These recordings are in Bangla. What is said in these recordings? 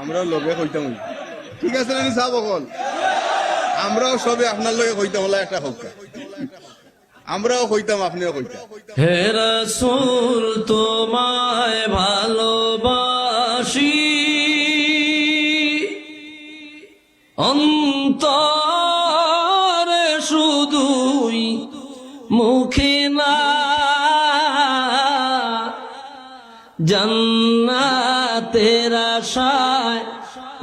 আমরাও লগে কইতাম। ঠিক আছে নানি সাহ বকল। আমরাও সবে আপনার লগে কইতাম হলা একটা হকা আমরাও কইতাম আপনিও কইতাম। হে রসুল তোমায় ভালোবাসি। অন্তরে শুধুই মুখে না জন্নাতের আশায়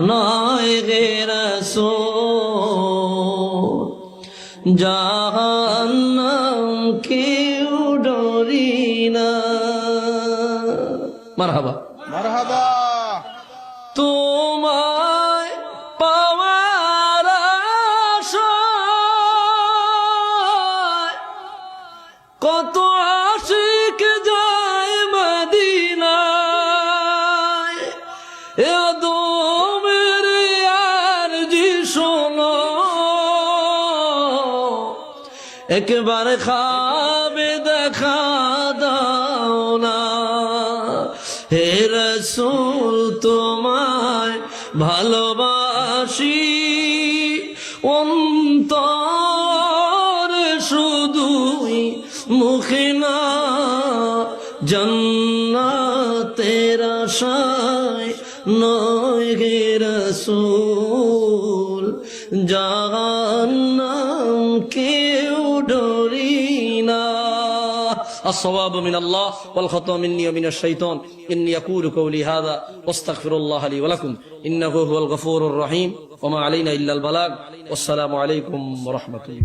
নয় গে রসুল। জাহান্নাম কেউ ডরি না। মারহাবা। মারহাবা। তোমায় পাওয়ার আশায় কত এ দমের আর জি শোনো। একবার খাবে দেখা দাও না। হে রসুল, তোমায় ভালোবাসি। অন্তর শুধুই মুখে না জন্না তেরা আশায় নয় গে রসুল জাহান্নাম কেউ ডরি না الصواب من الله والخطأ مني ومن الشيطان إني أقول قولي هذا واستغفر الله لي ولكم إنه هو الغفور الرحيم وما علينا إلا البلاغ والسلام عليكم ورحمة الله